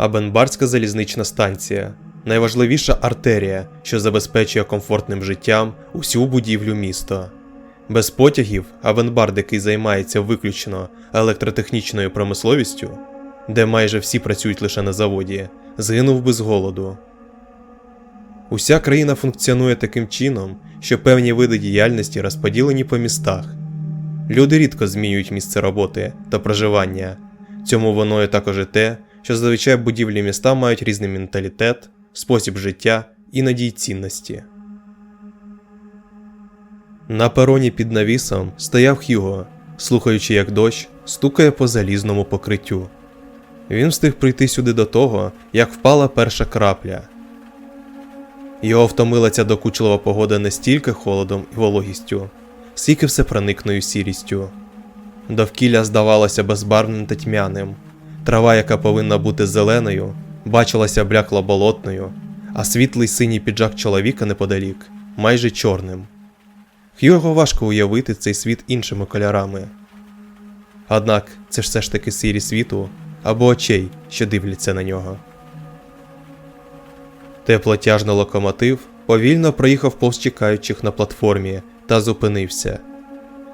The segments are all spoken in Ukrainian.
Абенбарська залізнична станція найважливіша артерія, що забезпечує комфортним життям усю будівлю міста. Без потягів Авенбард, який займається виключно електротехнічною промисловістю, де майже всі працюють лише на заводі, згинув би з голоду. Уся країна функціонує таким чином, що певні види діяльності розподілені по містах. Люди рідко змінюють місце роботи та проживання. Цьому воною також і те, що зазвичай будівлі міста мають різний менталітет, спосіб життя, іноді й цінності. На пероні під навісом стояв Хьюго, слухаючи, як дощ стукає по залізному покриттю. Він встиг прийти сюди до того, як впала перша крапля. Його втомила ця докучлива погода не стільки холодом і вологістю, скільки всепроникною сірістю. Довкілля здавалося безбарвним та тьмяним. Трава, яка повинна бути зеленою, бачилася блякло болотною, а світлий синій піджак чоловіка неподалік майже чорним. Хьюго важко уявити цей світ іншими кольорами. Однак це ж все ж таки сірі світу або очей, що дивляться на нього. Теплотяжний локомотив повільно проїхав повз чекаючих на платформі та зупинився.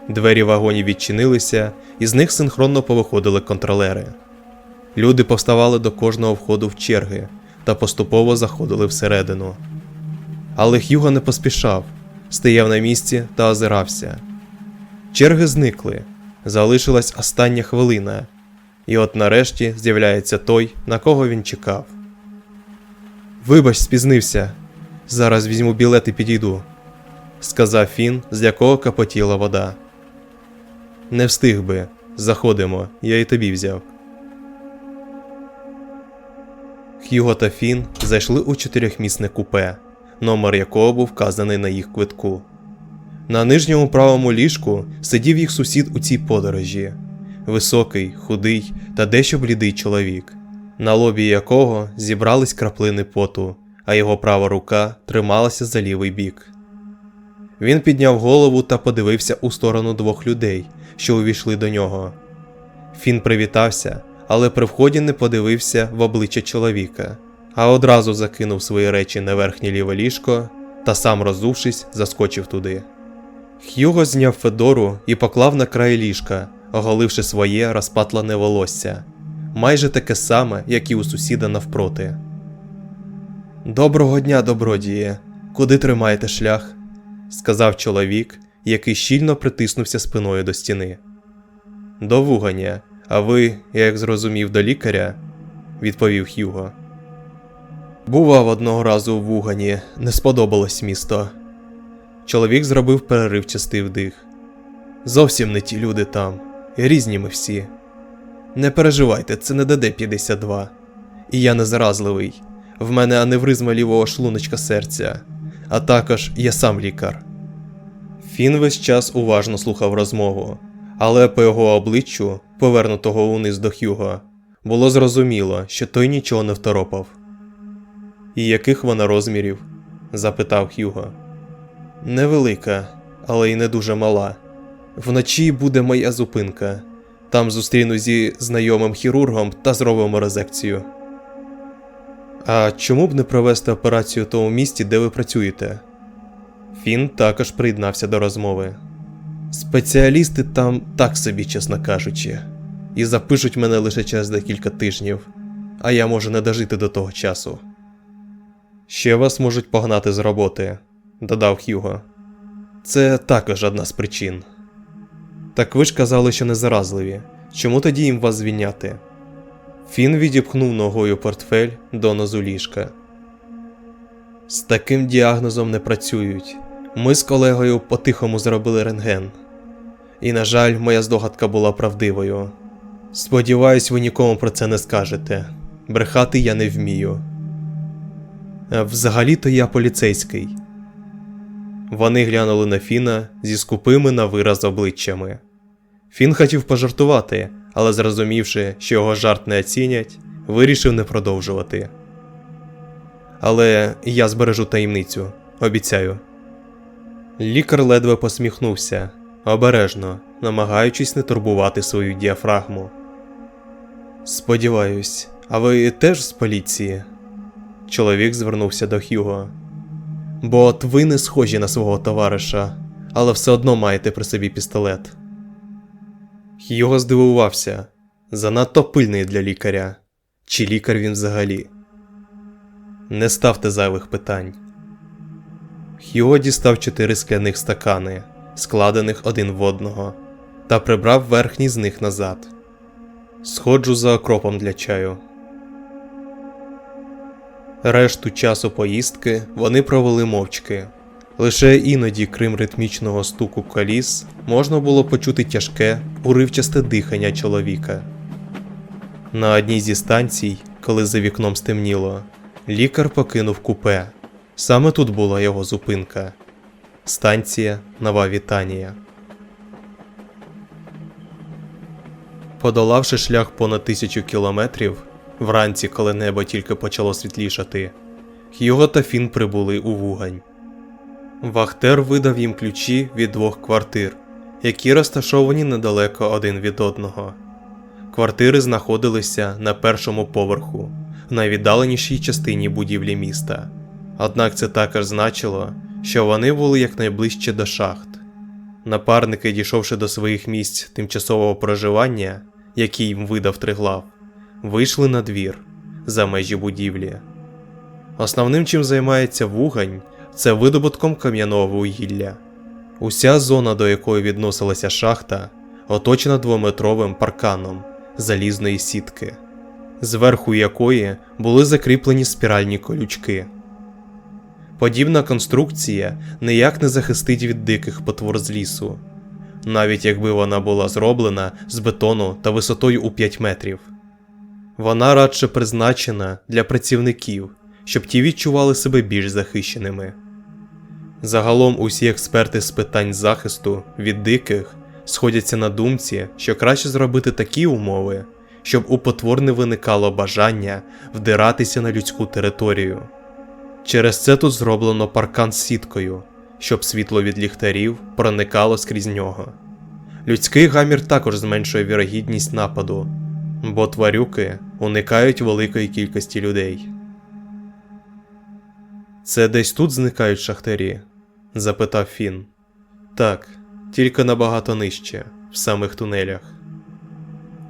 Двері вагонів відчинилися, і з них синхронно повиходили контролери. Люди повставали до кожного входу в черги та поступово заходили всередину. Але Х'юго не поспішав, стояв на місці та озирався. Черги зникли, залишилась остання хвилина, і от нарешті з'являється той, на кого він чекав. Вибач, спізнився. Зараз візьму білет і підійду, сказав він, з якого капотіла вода. Не встиг би. Заходимо, я і тобі взяв. Х'юго та Фін зайшли у чотирьохмісне купе, номер якого був вказаний на їх квитку. На нижньому правому ліжку сидів їх сусід у цій подорожі високий, худий та дещо блідий чоловік, на лобі якого зібрались краплини поту, а його права рука трималася за лівий бік. Він підняв голову та подивився у сторону двох людей, що увійшли до нього. Фін привітався, але при вході не подивився в обличчя чоловіка, а одразу закинув свої речі на верхнє ліве ліжко та сам розувшись, заскочив туди. Х'юго зняв Федору і поклав на край ліжка, оголивши своє розпатлене волосся, майже таке саме, як і у сусіда навпроти. Доброго дня, добродіє. Куди тримаєте шлях? сказав чоловік, який щільно притиснувся спиною до стіни. До вуганя, а ви, я як зрозумів, до лікаря, відповів Х'юго. Бував одного разу в Вугані, не сподобалось місто. Чоловік зробив переривчастий вдих. Зовсім не ті люди там, різні ми всі. Не переживайте, це не ДД-52. І я не заразливий. В мене аневризма лівого шлуночка серця, а також я сам лікар. Фін весь час уважно слухав розмову, але по його обличчю, повернутого униз до Хюга, було зрозуміло, що той нічого не второпав. І яких вона розмірів? запитав Хюго. Невелика, але й не дуже мала. Вночі буде моя зупинка. Там зустріну зі знайомим хірургом та зробимо резекцію. А чому б не провести операцію в тому місті, де ви працюєте? Фін також приєднався до розмови. Спеціалісти там так собі, чесно кажучи, і запишуть мене лише через декілька тижнів, а я можу не дожити до того часу. Ще вас можуть погнати з роботи, додав Хьюго. Це також одна з причин. Так ви ж казали, що не заразливі. Чому тоді їм вас звільняти? Фін відіпхнув ногою портфель до нозу ліжка. З таким діагнозом не працюють. Ми з колегою по-тихому зробили рентген. І, на жаль, моя здогадка була правдивою. Сподіваюсь, ви нікому про це не скажете. Брехати я не вмію. Взагалі-то я поліцейський. Вони глянули на Фіна зі скупими на вираз обличчями. Фін хотів пожартувати, але зрозумівши, що його жарт не оцінять, вирішив не продовжувати. Але я збережу таємницю, обіцяю. Лікар ледве посміхнувся, обережно, намагаючись не турбувати свою діафрагму. Сподіваюсь, А ви теж з поліції? Чоловік звернувся до Хьюго. Бо от ви не схожі на свого товариша, але все одно маєте при собі пістолет. Хьюго здивувався занадто пильний для лікаря. Чи лікар він взагалі? Не ставте зайвих питань. Хьюго дістав чотири скляних стакани, складених один в одного, та прибрав верхній з них назад. Сходжу за окропом для чаю. Решту часу поїздки вони провели мовчки. Лише іноді, крім ритмічного стуку коліс, можна було почути тяжке, уривчасте дихання чоловіка. На одній зі станцій, коли за вікном стемніло, лікар покинув купе. Саме тут була його зупинка. Станція Нова Вітанія. Подолавши шлях понад тисячу кілометрів, вранці, коли небо тільки почало світлішати, Хьюго та Фін прибули у вугань. Вахтер видав їм ключі від двох квартир, які розташовані недалеко один від одного. Квартири знаходилися на першому поверху, в найвіддаленішій частині будівлі міста. Однак це також значило, що вони були якнайближче до шахт. Напарники, дійшовши до своїх місць тимчасового проживання, які їм видав триглав, вийшли на двір за межі будівлі. Основним чим займається вугань, це видобутком кам'яного вугілля. Уся зона, до якої відносилася шахта, оточена двометровим парканом залізної сітки, зверху якої були закріплені спіральні колючки. Подібна конструкція ніяк не захистить від диких потвор з лісу, навіть якби вона була зроблена з бетону та висотою у 5 метрів. Вона радше призначена для працівників, щоб ті відчували себе більш захищеними. Загалом усі експерти з питань захисту від диких сходяться на думці, що краще зробити такі умови, щоб у потвор не виникало бажання вдиратися на людську територію. Через це тут зроблено паркан з сіткою, щоб світло від ліхтарів проникало скрізь нього. Людський гамір також зменшує вірогідність нападу, бо тварюки уникають великої кількості людей. Це десь тут зникають шахтарі? запитав Фін. Так, тільки набагато нижче, в самих тунелях.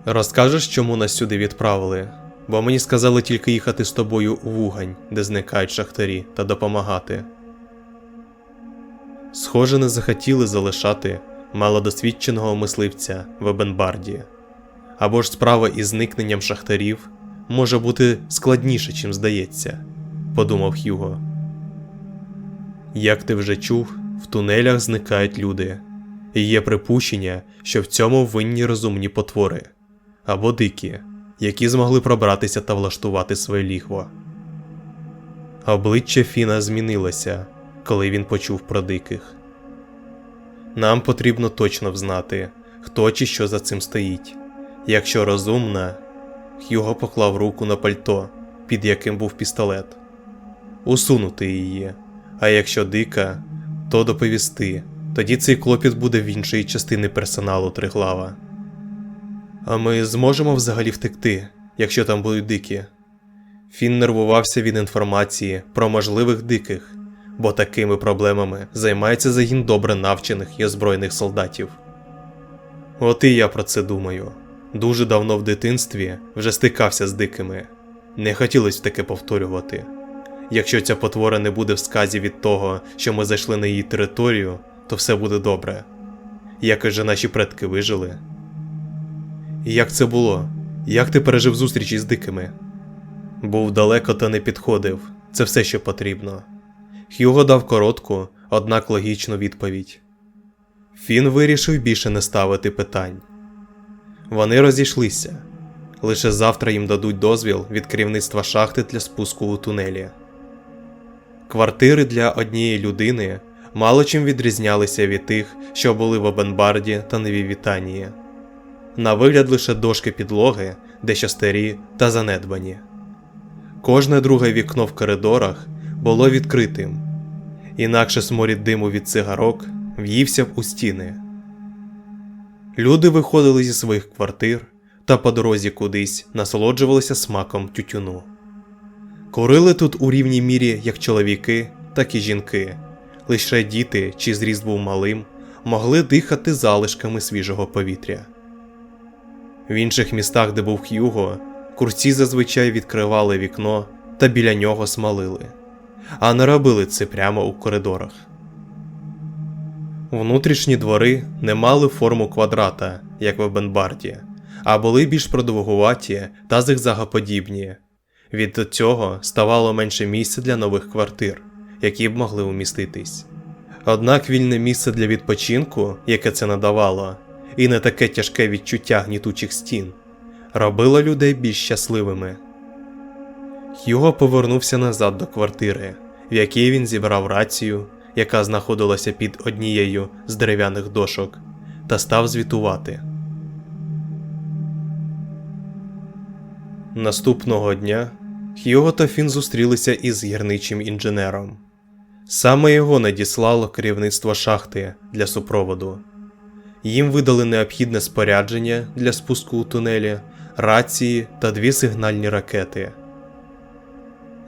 Розкажеш, чому нас сюди відправили? Бо мені сказали тільки їхати з тобою у вугань, де зникають шахтарі, та допомагати. Схоже, не захотіли залишати малодосвідченого мисливця в Ебенбарді. Або ж справа із зникненням шахтарів може бути складніше, чим здається, подумав Хьюго. Як ти вже чув, в тунелях зникають люди, і є припущення, що в цьому винні розумні потвори або дикі, які змогли пробратися та влаштувати своє лігво. Обличчя Фіна змінилося, коли він почув про диких. Нам потрібно точно взнати, хто чи що за цим стоїть. Якщо розумна, Хьюго поклав руку на пальто, під яким був пістолет, усунути її. А якщо дика, то доповісти. Тоді цей клопіт буде в іншої частини персоналу Триглава. А ми зможемо взагалі втекти, якщо там будуть дикі. Фін нервувався від інформації про можливих диких, бо такими проблемами займається загін добре навчених і озброєних солдатів. От і я про це думаю. Дуже давно в дитинстві вже стикався з дикими. Не хотілося таке повторювати. Якщо ця потвора не буде в сказі від того, що ми зайшли на її територію, то все буде добре. Як і же наші предки вижили. Як це було? Як ти пережив зустріч із дикими? Був далеко та не підходив. Це все, що потрібно. Хьюго дав коротку, однак логічну відповідь. Фін вирішив більше не ставити питань. Вони розійшлися. Лише завтра їм дадуть дозвіл від керівництва шахти для спуску у тунелі. Квартири для однієї людини мало чим відрізнялися від тих, що були в Обенбарді та Новій Вітанії. На вигляд лише дошки підлоги, дещо старі та занедбані. Кожне друге вікно в коридорах було відкритим, інакше сморід диму від цигарок в'ївся б у стіни. Люди виходили зі своїх квартир, та по дорозі кудись насолоджувалися смаком тютюну. Курили тут у рівній мірі як чоловіки, так і жінки. Лише діти, чий зріст був малим, могли дихати залишками свіжого повітря. В інших містах, де був Х'юго, курці зазвичай відкривали вікно та біля нього смалили, а не робили це прямо у коридорах. Внутрішні двори не мали форму квадрата, як в Бенбарді, а були більш продовгуваті та зигзагоподібні. Від цього ставало менше місця для нових квартир, які б могли уміститись. Однак вільне місце для відпочинку, яке це надавало, і не таке тяжке відчуття гнітучих стін, робило людей більш щасливими. Хьюго повернувся назад до квартири, в якій він зібрав рацію, яка знаходилася під однією з дерев'яних дошок, та став звітувати. Наступного дня Хьюго та Фін зустрілися із гірничим інженером. Саме його надіслало керівництво шахти для супроводу. Їм видали необхідне спорядження для спуску у тунелі, рації та дві сигнальні ракети.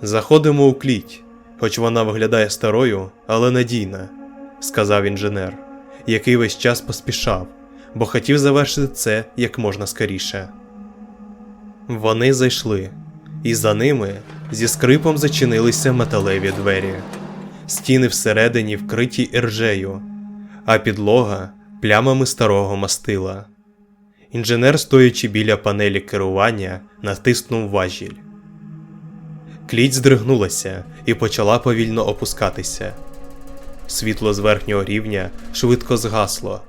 Заходимо у кліть, хоч вона виглядає старою, але надійна, сказав інженер, який весь час поспішав, бо хотів завершити це як можна скоріше. Вони зайшли, і за ними зі скрипом зачинилися металеві двері. Стіни всередині вкриті іржею, а підлога плямами старого мастила. Інженер, стоячи біля панелі керування, натиснув важіль. Кліть здригнулася і почала повільно опускатися. Світло з верхнього рівня швидко згасло.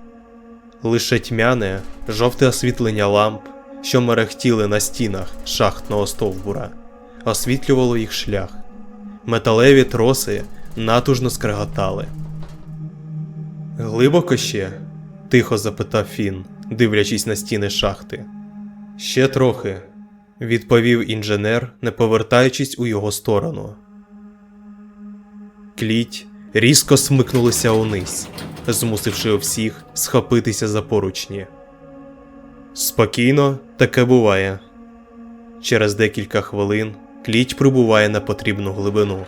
Лише тьмяне, жовте освітлення ламп, що мерехтіли на стінах шахтного стовбура, освітлювало їх шлях. Металеві троси натужно скреготали. Глибоко ще? Тихо запитав Фін, дивлячись на стіни шахти. Ще трохи, відповів інженер, не повертаючись у його сторону. Кліть різко смикнулися униз, змусивши всіх схопитися за поручні. Спокійно, таке буває. Через декілька хвилин кліть прибуває на потрібну глибину.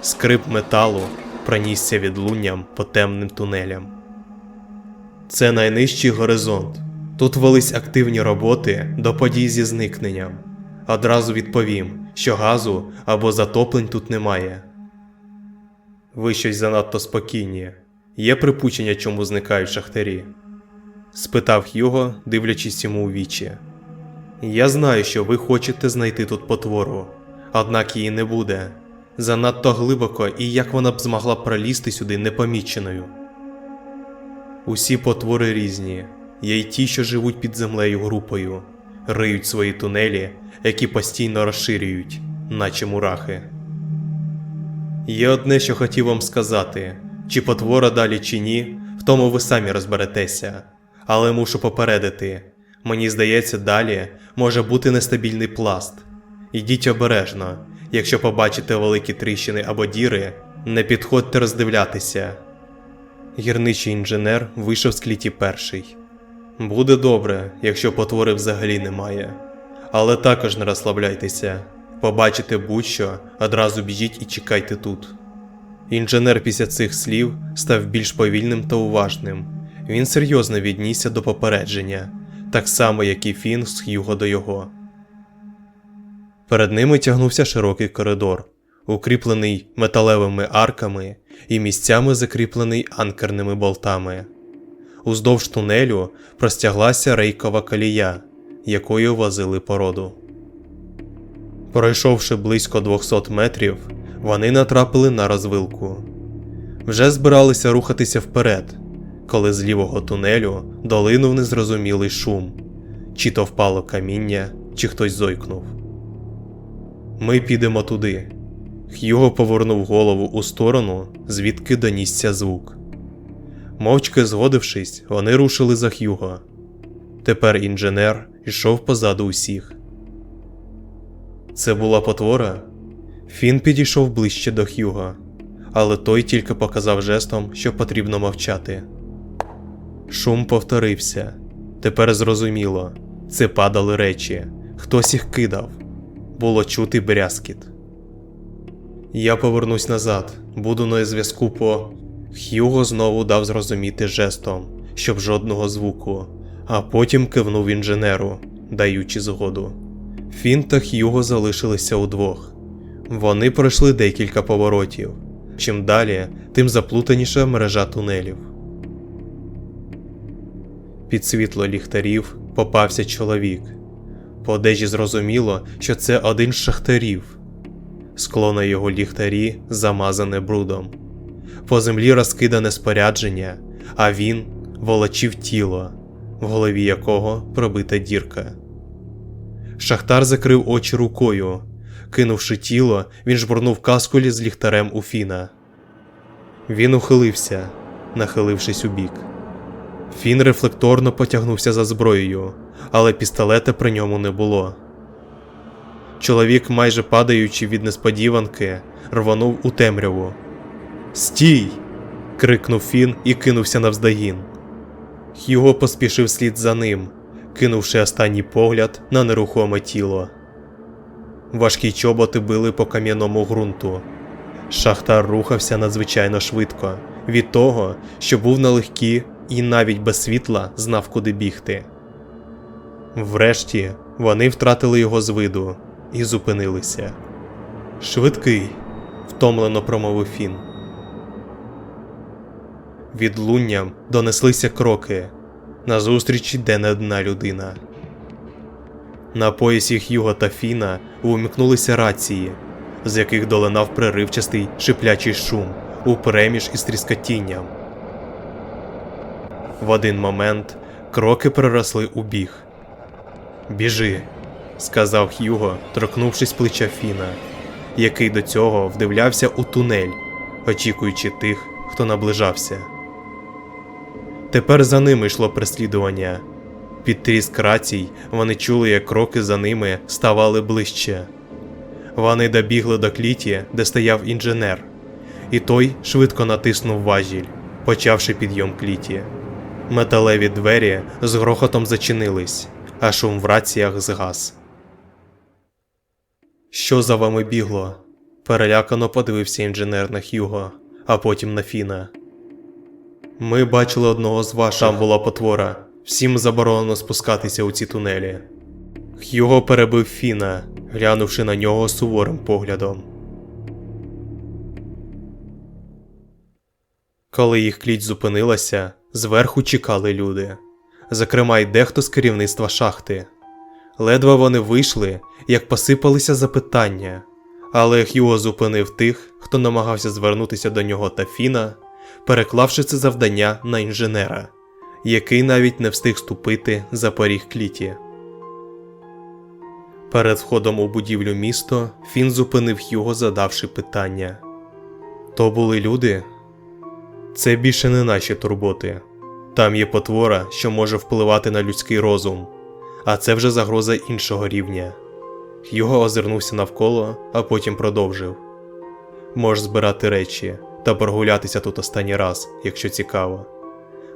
Скрип металу пронісся відлунням по темним тунелям. Це найнижчий горизонт. Тут велись активні роботи до подій зі зникненням. Одразу відповім, що газу або затоплень тут немає. Ви щось занадто спокійні. Є припущення, чому зникають шахтарі? спитав Хьюго, дивлячись йому у вічі. Я знаю, що ви хочете знайти тут потвору, однак її не буде. Занадто глибоко і як вона б змогла пролізти сюди непоміченою. Усі потвори різні, є й ті, що живуть під землею групою, риють свої тунелі, які постійно розширюють, наче мурахи. Є одне, що хотів вам сказати: чи потвора далі, чи ні, в тому ви самі розберетеся. Але мушу попередити мені здається, далі може бути нестабільний пласт. Йдіть обережно, якщо побачите великі тріщини або діри, не підходьте роздивлятися. Гірничий інженер вийшов з кліті перший. Буде добре, якщо потвори взагалі немає. Але також не розслабляйтеся. Побачите будь-що, одразу біжіть і чекайте тут. Інженер після цих слів став більш повільним та уважним. Він серйозно віднісся до попередження, так само, як і Фін з Х'юго до його. Перед ними тягнувся широкий коридор, укріплений металевими арками і місцями закріплений анкерними болтами. Уздовж тунелю простяглася рейкова колія, якою возили породу. Пройшовши близько 200 метрів, вони натрапили на розвилку. Вже збиралися рухатися вперед, коли з лівого тунелю долинув незрозумілий шум, чи то впало каміння, чи хтось зойкнув. Ми підемо туди. Х'юго повернув голову у сторону, звідки донісся звук. Мовчки згодившись, вони рушили за Х'юго. Тепер інженер йшов позаду усіх. Це була потвора. Фін підійшов ближче до Х'юго, але той тільки показав жестом, що потрібно мовчати. Шум повторився. Тепер зрозуміло Це падали речі, хтось їх кидав. Було чути брязкіт. Я повернусь назад, буду на зв'язку по. Х'юго знову дав зрозуміти жестом, щоб жодного звуку, а потім кивнув інженеру, даючи згоду. Фін та Х'юго залишилися удвох. Вони пройшли декілька поворотів. Чим далі, тим заплутаніша мережа тунелів. Під світло ліхтарів попався чоловік. По одежі зрозуміло, що це один з шахтарів. Скло на його ліхтарі замазане брудом. По землі розкидане спорядження, а він волочив тіло, в голові якого пробита дірка. Шахтар закрив очі рукою. Кинувши тіло, він жбурнув каскулі з ліхтарем у Фіна. Він ухилився, нахилившись у бік. Фін рефлекторно потягнувся за зброєю, але пістолета при ньому не було. Чоловік, майже падаючи від несподіванки, рвонув у темряву. Стій! крикнув Фін і кинувся навздогін. Хьюго поспішив слід за ним, кинувши останній погляд на нерухоме тіло. Важкі чоботи били по кам'яному ґрунту. Шахтар рухався надзвичайно швидко від того, що був налегкі і навіть без світла знав, куди бігти. Врешті вони втратили його з виду і зупинилися. Швидкий, втомлено промовив Фін. Відлунням донеслися кроки. Назустріч йде не одна людина. На поясі Х'юго та Фіна увімкнулися рації, з яких долинав преривчастий шиплячий шум у переміж із тріскотінням. В один момент кроки переросли у біг. Біжи, сказав Х'юго, торкнувшись плеча Фіна, який до цього вдивлявся у тунель, очікуючи тих, хто наближався. Тепер за ними йшло переслідування. Під тріск рацій вони чули, як кроки за ними ставали ближче. Вони добігли до кліті, де стояв інженер, і той швидко натиснув важіль, почавши підйом кліті. Металеві двері з грохотом зачинились, а шум в раціях згас. Що за вами бігло? перелякано подивився інженер на Хьюго, а потім на Фіна. Ми бачили одного з ваших. Там була потвора. Всім заборонено спускатися у ці тунелі. Хьюго перебив Фіна, глянувши на нього суворим поглядом. Коли їх кліть зупинилася, зверху чекали люди, зокрема й дехто з керівництва шахти. Ледве вони вийшли, як посипалися запитання, але Хьюго зупинив тих, хто намагався звернутися до нього та Фіна, переклавши це завдання на інженера, який навіть не встиг ступити за поріг кліті. Перед входом у будівлю місто Фін зупинив Хьюго, задавши питання: То були люди? Це більше не наші турботи. Там є потвора, що може впливати на людський розум, а це вже загроза іншого рівня. Хьюго озирнувся навколо, а потім продовжив: Можеш збирати речі та прогулятися тут останній раз, якщо цікаво.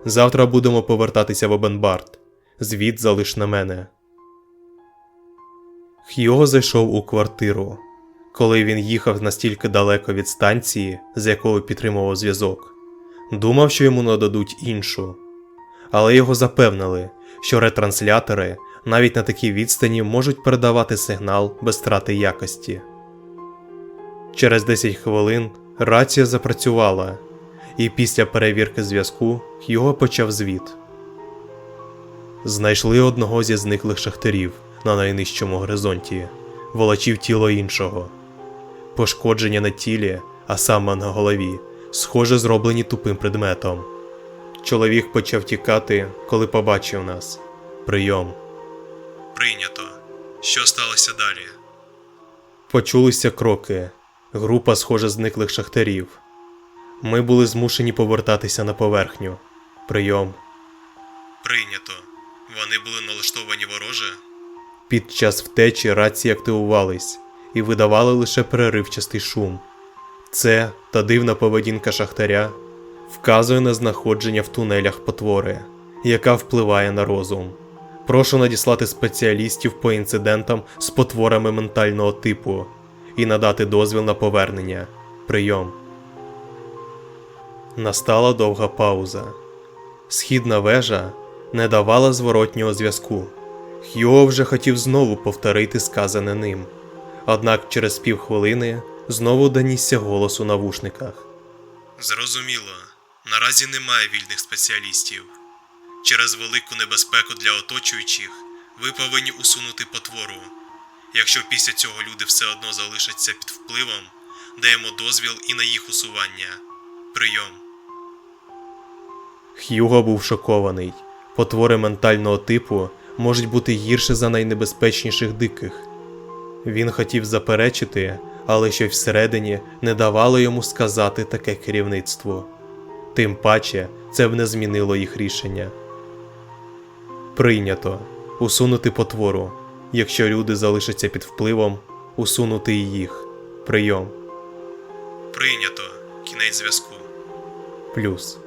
Завтра будемо повертатися в Обенбард. Звіт залиш на мене. Хьюго зайшов у квартиру. Коли він їхав настільки далеко від станції, з якою підтримував зв'язок, думав, що йому нададуть іншу. Але його запевнили, що ретранслятори навіть на такій відстані можуть передавати сигнал без втрати якості. Через 10 хвилин рація запрацювала, і після перевірки зв'язку його почав звіт. Знайшли одного зі зниклих шахтарів на найнижчому горизонті, волочив тіло іншого. Пошкодження на тілі, а саме на голові, схоже зроблені тупим предметом. Чоловік почав тікати, коли побачив нас. Прийом. Прийнято. Що сталося далі? Почулися кроки. Група, схоже, зниклих шахтарів. Ми були змушені повертатися на поверхню. Прийом. Прийнято. Вони були налаштовані вороже. Під час втечі рації активувались і видавали лише переривчастий шум. Це та дивна поведінка шахтаря вказує на знаходження в тунелях потвори, яка впливає на розум. Прошу надіслати спеціалістів по інцидентам з потворами ментального типу і надати дозвіл на повернення. Прийом. Настала довга пауза. Східна вежа не давала зворотнього зв'язку. Хьюго вже хотів знову повторити сказане ним. Однак через півхвилини знову донісся голос у навушниках. Зрозуміло, наразі немає вільних спеціалістів. Через велику небезпеку для оточуючих ви повинні усунути потвору. Якщо після цього люди все одно залишаться під впливом, даємо дозвіл і на їх усування. Прийом. Х'юго був шокований. Потвори ментального типу можуть бути гірше за найнебезпечніших диких. Він хотів заперечити, але щось всередині не давало йому сказати таке керівництво. Тим паче, це б не змінило їх рішення. Прийнято усунути потвору. Якщо люди залишаться під впливом, усунути і їх. Прийом. Прийнято. Кінець зв'язку. Плюс.